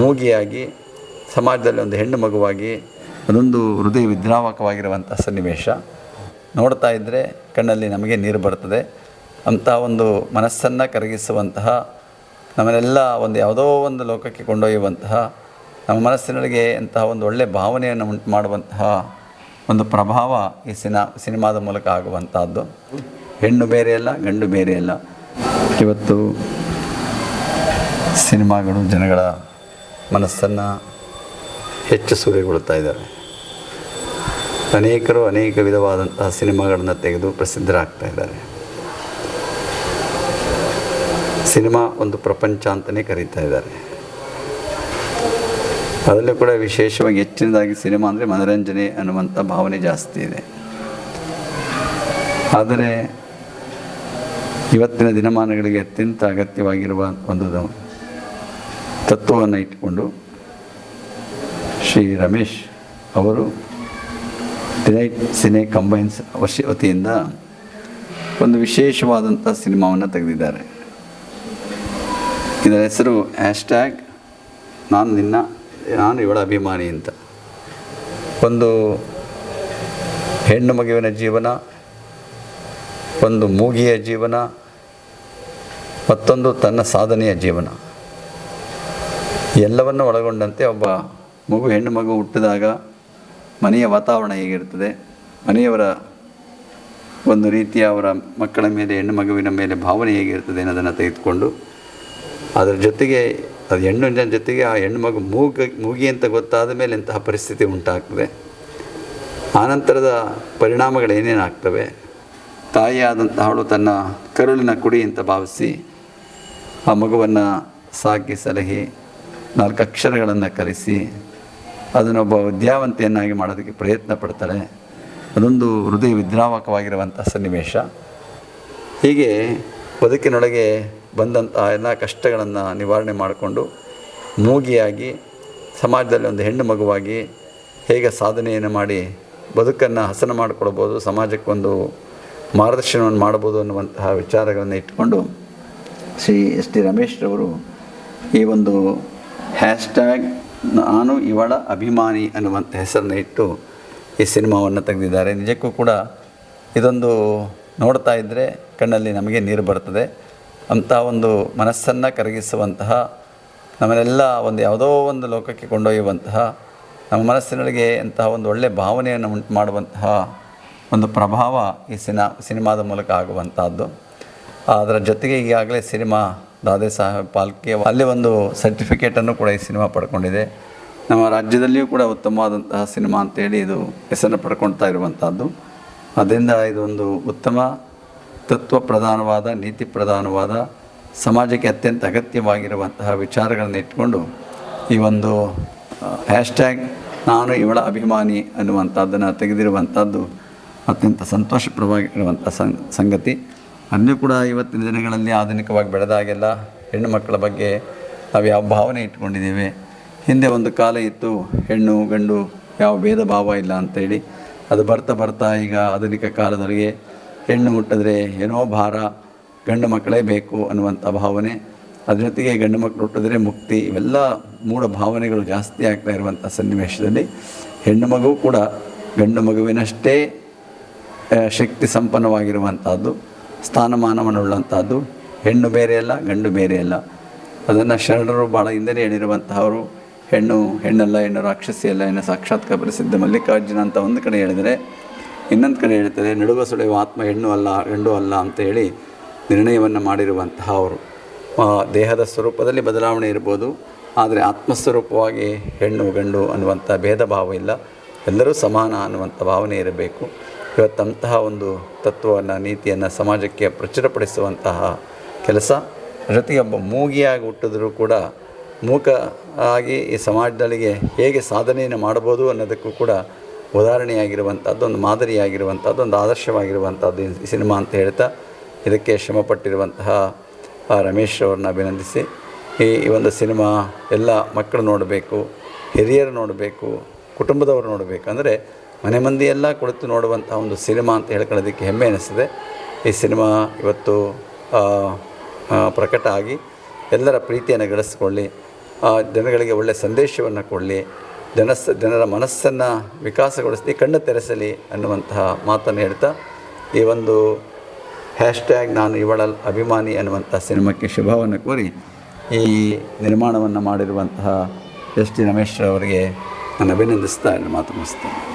ಮೂಗಿಯಾಗಿ, ಸಮಾಜದಲ್ಲಿ ಒಂದು ಹೆಣ್ಣು ಮಗುವಾಗಿ, ಅದೊಂದು ಹೃದಯ ವಿದ್ರಾವಕವಾಗಿರುವಂಥ ಸನ್ನಿವೇಶ. ನೋಡ್ತಾ ಇದ್ದರೆ ಕಣ್ಣಲ್ಲಿ ನಮಗೆ ನೀರು ಬರ್ತದೆ ಅಂತಹ ಒಂದು ಮನಸ್ಸನ್ನು ಕರಗಿಸುವಂತಹ, ನಮ್ಮನ್ನೆಲ್ಲ ಒಂದು ಯಾವುದೋ ಒಂದು ಲೋಕಕ್ಕೆ ಕೊಂಡೊಯ್ಯುವಂತಹ, ನಮ್ಮ ಮನಸ್ಸಿನೊಳಗೆ ಅಂತಹ ಒಂದು ಒಳ್ಳೆಯ ಭಾವನೆಯನ್ನು ಉಂಟು ಮಾಡುವಂತಹ ಒಂದು ಪ್ರಭಾವ ಈ ಸಿನಾ, ಸಿನಿಮಾದ ಮೂಲಕ ಆಗುವಂಥದ್ದು. ಹೆಣ್ಣು ಬೇರೆ ಅಲ್ಲ, ಗಂಡು ಬೇರೆ ಅಲ್ಲ. ಇವತ್ತು ಸಿನಿಮಾಗಳು ಜನಗಳ ಮನಸ್ಸನ್ನು ಹೆಚ್ಚು ಸೂರೆಗೊಳ್ತಾ ಇದ್ದಾರೆ. ಅನೇಕರು ಅನೇಕ ವಿಧವಾದಂತಹ ಸಿನಿಮಾಗಳನ್ನು ತೆಗೆದು ಪ್ರಸಿದ್ಧರಾಗ್ತಾ ಇದ್ದಾರೆ. ಸಿನಿಮಾ ಒಂದು ಪ್ರಪಂಚ ಅಂತಲೇ ಕರೀತಾ ಇದ್ದಾರೆ. ಅದರಲ್ಲೂ ಕೂಡ ವಿಶೇಷವಾಗಿ ಹೆಚ್ಚಿನದಾಗಿ ಸಿನಿಮಾ ಅಂದರೆ ಮನೋರಂಜನೆ ಅನ್ನುವಂಥ ಭಾವನೆ ಜಾಸ್ತಿ ಇದೆ. ಆದರೆ ಇವತ್ತಿನ ದಿನಮಾನಗಳಿಗೆ ಅತ್ಯಂತ ಅಗತ್ಯವಾಗಿರುವ ಒಂದು ತತ್ವವನ್ನು ಇಟ್ಟುಕೊಂಡು ಶ್ರೀ ರಮೇಶ್ ಅವರು ಡಿನೈಟ್ ಸಿನೆ ಕಂಬೈನ್ಸ್ ವರ್ಷ ಒಂದು ವಿಶೇಷವಾದಂಥ ಸಿನಿಮಾವನ್ನು ತೆಗೆದಿದ್ದಾರೆ. ಇದರ ಹೆಸರು ಹ್ಯಾಶ್ಟ್ಯಾಗ್ ನಾನು ನಿನ್ನ, ನಾನು ಇವಳ ಅಭಿಮಾನಿ ಅಂತ. ಒಂದು ಹೆಣ್ಣು ಮಗುವಿನ ಜೀವನ, ಒಂದು ಮೂಗಿಯ ಜೀವನ, ಮತ್ತೊಂದು ತನ್ನ ಸಾಧನೆಯ ಜೀವನ. ಎಲ್ಲವನ್ನು ಒಳಗೊಂಡಂತೆ ಒಬ್ಬ ಮಗು, ಹೆಣ್ಣು ಮಗು ಹುಟ್ಟಿದಾಗ ಮನೆಯ ವಾತಾವರಣ ಹೇಗಿರ್ತದೆ ಮನೆಯವರ ಒಂದು ರೀತಿಯ ಅವರ ಮಕ್ಕಳ ಮೇಲೆ, ಹೆಣ್ಣು ಮಗುವಿನ ಮೇಲೆ ಭಾವನೆ ಹೇಗಿರ್ತದೆ ಅನ್ನೋದನ್ನು ತೆಗೆದುಕೊಂಡು, ಅದರ ಜೊತೆಗೆ, ಅದು ಹೆಣ್ಣು ಜನ ಜೊತೆಗೆ ಆ ಹೆಣ್ಣು ಮಗು ಮೂಗ, ಮೂಗಿ ಅಂತ ಗೊತ್ತಾದ ಮೇಲೆ ಇಂತಹ ಪರಿಸ್ಥಿತಿ ಉಂಟಾಗ್ತದೆ. ಆನಂತರದ ಪರಿಣಾಮಗಳು ಏನೇನಾಗ್ತವೆ ತಾಯಿಯಾದಂತಹಳು ತನ್ನ ಕರುಳಿನ ಕುಡಿ ಅಂತ ಭಾವಿಸಿ ಆ ಮಗುವನ್ನು ಸಾಕಿ, ಸಲಹಿ ನಾಲ್ಕು ಅಕ್ಷರಗಳನ್ನು ಕಲಿಸಿ ಅದನ್ನೊಬ್ಬ ವಿದ್ಯಾವಂತೆಯನ್ನಾಗಿ ಮಾಡೋದಕ್ಕೆ ಪ್ರಯತ್ನ ಪಡ್ತಾರೆ. ಅದೊಂದು ಹೃದಯ ವಿದ್ರಾವಕವಾಗಿರುವಂಥ ಸನ್ನಿವೇಶ. ಹೀಗೆ ಬದುಕಿನೊಳಗೆ ಬಂದಂಥ ಎಲ್ಲ ಕಷ್ಟಗಳನ್ನು ನಿವಾರಣೆ ಮಾಡಿಕೊಂಡು ಮೂಗಿಯಾಗಿ, ಸಮಾಜದಲ್ಲಿ ಒಂದು ಹೆಣ್ಣು ಮಗುವಾಗಿ ಹೇಗೆ ಸಾಧನೆಯನ್ನು ಮಾಡಿ ಬದುಕನ್ನು ಹಸನ ಮಾಡಿಕೊಳ್ಬೋದು, ಸಮಾಜಕ್ಕೊಂದು ಮಾರ್ಗದರ್ಶನವನ್ನು ಮಾಡ್ಬೋದು ಅನ್ನುವಂತಹ ವಿಚಾರಗಳನ್ನು ಇಟ್ಟುಕೊಂಡು ಶ್ರೀ ಎಸ್ ಟಿ ರಮೇಶ್ರವರು ಈ ಒಂದು ಹ್ಯಾಶ್ಟ್ಯಾಗ್ ನಾನು ಇವಳ ಅಭಿಮಾನಿ ಅನ್ನುವಂಥ ಹೆಸರನ್ನು ಇಟ್ಟು ಈ ಸಿನಿಮಾವನ್ನು ತೆಗೆದಿದ್ದಾರೆ. ನಿಜಕ್ಕೂ ಕೂಡ ಇದೊಂದು ನೋಡ್ತಾ ಇದ್ದರೆ ಕಣ್ಣಲ್ಲಿ ನಮಗೆ ನೀರು ಬರ್ತದೆ ಅಂಥ ಒಂದು ಮನಸ್ಸನ್ನು ಕರಗಿಸುವಂತಹ ನಮ್ಮನ್ನೆಲ್ಲ ಒಂದು ಯಾವುದೋ ಒಂದು ಲೋಕಕ್ಕೆ ಕೊಂಡೊಯ್ಯುವಂತಹ ನಮ್ಮ ಮನಸ್ಸಿನೊಳಗೆ ಅಂತಹ ಒಂದು ಒಳ್ಳೆಯ ಭಾವನೆಯನ್ನು ಉಂಟು ಮಾಡುವಂತಹ ಒಂದು ಪ್ರಭಾವ ಈ ಸಿನಾ, ಸಿನಿಮಾದ ಮೂಲಕ ಆಗುವಂಥದ್ದು. ಅದರ ಜೊತೆಗೆ ಈಗಾಗಲೇ ಸಿನಿಮಾ ದಾದೆ ಸಾಹೇಬ್ ಪಾಲ್ಕೆ ಅಲ್ಲಿ ಒಂದು ಸರ್ಟಿಫಿಕೇಟನ್ನು ಕೂಡ ಈ ಸಿನಿಮಾ ಪಡ್ಕೊಂಡಿದೆ. ನಮ್ಮ ರಾಜ್ಯದಲ್ಲಿಯೂ ಕೂಡ ಉತ್ತಮವಾದಂತಹ ಸಿನಿಮಾ ಅಂತೇಳಿ ಇದು ಹೆಸರನ್ನು ಪಡ್ಕೊಳ್ತಾ ಇರುವಂಥದ್ದು ಅದರಿಂದ ಇದೊಂದು ಉತ್ತಮ ತತ್ವ ಪ್ರಧಾನವಾದ ನೀತಿ ಪ್ರಧಾನವಾದ, ಸಮಾಜಕ್ಕೆ ಅತ್ಯಂತ ಅಗತ್ಯವಾಗಿರುವಂತಹ ವಿಚಾರಗಳನ್ನು ಇಟ್ಕೊಂಡು ಈ ಒಂದು ಹ್ಯಾಶ್ಟ್ಯಾಗ್ ನಾನು ಇವಳ ಅಭಿಮಾನಿ ಅನ್ನುವಂಥದ್ದನ್ನು ತೆಗೆದಿರುವಂಥದ್ದು ಅತ್ಯಂತ ಸಂತೋಷಪ್ರವಾಗಿರುವಂಥ ಸಂಗತಿ. ಅಲ್ಲೂ ಕೂಡ ಇವತ್ತಿನ ದಿನಗಳಲ್ಲಿ ಆಧುನಿಕವಾಗಿ ಬೆಳೆದಾಗೆಲ್ಲ ಹೆಣ್ಣು ಮಕ್ಕಳ ಬಗ್ಗೆ ನಾವು ಯಾವ ಭಾವನೆ ಇಟ್ಕೊಂಡಿದ್ದೇವೆ. ಹಿಂದೆ ಒಂದು ಕಾಲ ಇತ್ತು, ಹೆಣ್ಣು, ಗಂಡು ಯಾವ ಭೇದ ಭಾವ ಇಲ್ಲ ಅಂತೇಳಿ ಅದು ಬರ್ತಾ ಬರ್ತಾ ಈಗ ಆಧುನಿಕ ಕಾಲದವರಿಗೆ ಹೆಣ್ಣು ಹುಟ್ಟಿದ್ರೆ ಏನೋ ಭಾರ, ಗಂಡು ಮಕ್ಕಳೇ ಬೇಕು ಅನ್ನುವಂಥ ಭಾವನೆ. ಅದ್ರ ಜೊತೆಗೆ ಗಂಡು ಮಕ್ಕಳು ಹುಟ್ಟಿದ್ರೆ ಮುಕ್ತಿ, ಇವೆಲ್ಲ ಮೂಢ ಭಾವನೆಗಳು ಜಾಸ್ತಿ ಆಗ್ತಾ ಇರುವಂಥ ಸನ್ನಿವೇಶದಲ್ಲಿ ಹೆಣ್ಣು ಮಗು ಕೂಡ ಗಂಡು ಮಗುವಿನಷ್ಟೇ ಶಕ್ತಿ ಸಂಪನ್ನವಾಗಿರುವಂಥದ್ದು. ಸ್ಥಾನಮಾನವನ್ನುಳ್ಳಂಥದ್ದು. ಹೆಣ್ಣು ಬೇರೆ ಅಲ್ಲ, ಗಂಡು ಬೇರೆ ಅಲ್ಲ. ಅದನ್ನು ಶರಣರು ಭಾಳ ಹಿಂದೆ ಹೇಳಿರುವಂತಹವರು. ಹೆಣ್ಣು, ಹೆಣ್ಣಲ್ಲ, ಹೆಣ್ಣು ರಾಕ್ಷಸಿ ಅಲ್ಲ ಹೆಣ್ಣು ಸಾಕ್ಷಾತ್ಕಾರ ಪ್ರಸಿದ್ಧ ಮಲ್ಲಿಕಾರ್ಜುನ ಅಂತ ಒಂದು ಕಡೆ ಹೇಳಿದರೆ, ಇನ್ನೊಂದು ಕಡೆ ಹೇಳ್ತಾರೆ ನಡುವ ಸುಳೆಯುವ ಆತ್ಮ ಹೆಣ್ಣು ಅಲ್ಲ, ಗಂಡು ಅಲ್ಲ ಅಂತ ಹೇಳಿ ನಿರ್ಣಯವನ್ನು ಮಾಡಿರುವಂತಹ ಅವರು. ದೇಹದ ಸ್ವರೂಪದಲ್ಲಿ ಬದಲಾವಣೆ ಇರ್ಬೋದು, ಆದರೆ ಆತ್ಮಸ್ವರೂಪವಾಗಿ ಹೆಣ್ಣು, ಗಂಡು ಅನ್ನುವಂಥ ಭೇದ ಭಾವ ಇಲ್ಲ. ಎಲ್ಲರೂ ಸಮಾನ ಅನ್ನುವಂಥ ಭಾವನೆ ಇರಬೇಕು. ಇವತ್ತಂತಹ ಒಂದು ತತ್ವವನ್ನು, ನೀತಿಯನ್ನು ಸಮಾಜಕ್ಕೆ ಪ್ರಚುರಪಡಿಸುವಂತಹ ಕೆಲಸ. ಜೊತೆಗೆ ಒಬ್ಬ ಮೂಗಿಯಾಗಿ ಹುಟ್ಟಿದ್ರೂ ಕೂಡ ಮೂಕ ಆಗಿ ಈ ಸಮಾಜದಲ್ಲಿಗೆ ಹೇಗೆ ಸಾಧನೆಯನ್ನು ಮಾಡ್ಬೋದು ಅನ್ನೋದಕ್ಕೂ ಕೂಡ ಉದಾಹರಣೆಯಾಗಿರುವಂಥದ್ದು, ಒಂದು ಮಾದರಿಯಾಗಿರುವಂಥದ್ದು, ಒಂದು ಆದರ್ಶವಾಗಿರುವಂಥದ್ದು ಈ ಸಿನಿಮಾ ಅಂತ ಹೇಳ್ತಾ ಇದಕ್ಕೆ ಶ್ರಮಪಟ್ಟಿರುವಂತಹ ರಮೇಶ್ ಅವ್ರನ್ನ ಅಭಿನಂದಿಸಿ. ಈ ಒಂದು ಸಿನಿಮಾ ಎಲ್ಲ ಮಕ್ಕಳು ನೋಡಬೇಕು, ಹಿರಿಯರು ನೋಡಬೇಕು, ಕುಟುಂಬದವರು ನೋಡಬೇಕು. ಅಂದರೆ ಮನೆ ಮಂದಿಯೆಲ್ಲ ಕುಳಿತು ನೋಡುವಂಥ ಒಂದು ಸಿನಿಮಾ ಅಂತ ಹೇಳ್ಕೊಳ್ಳೋದಕ್ಕೆ ಹೆಮ್ಮೆ ಅನಿಸ್ತದೆ ಈ ಸಿನಿಮಾ ಇವತ್ತು ಪ್ರಕಟ ಆಗಿ ಎಲ್ಲರ ಪ್ರೀತಿಯನ್ನು ಗಳಿಸ್ಕೊಳ್ಳಿ ಜನಗಳಿಗೆ ಒಳ್ಳೆಯ ಸಂದೇಶವನ್ನು ಕೊಡಲಿ, ಜನಸ್, ಜನರ ಮನಸ್ಸನ್ನು ವಿಕಾಸಗೊಳಿಸಿ ಕಣ್ಣು ತೆರೆಸಲಿ ಅನ್ನುವಂತಹ ಮಾತನ್ನು ಹೇಳ್ತಾ, ಈ ಒಂದು ಹ್ಯಾಶ್ಟ್ಯಾಗ್ ನಾನು ಇವಳ ಅಭಿಮಾನಿ ಅನ್ನುವಂಥ ಸಿನಿಮಾಕ್ಕೆ ಶುಭವನ್ನು ಕೋರಿ ಈ ನಿರ್ಮಾಣವನ್ನು ಮಾಡಿರುವಂತಹ ಎಸ್ ಟಿ ರಮೇಶ್ ಅವರಿಗೆ ನಾನು ಅಭಿನಂದಿಸ್ತಾ ಮಾತು ಮುಗಿಸ್ತೇನೆ.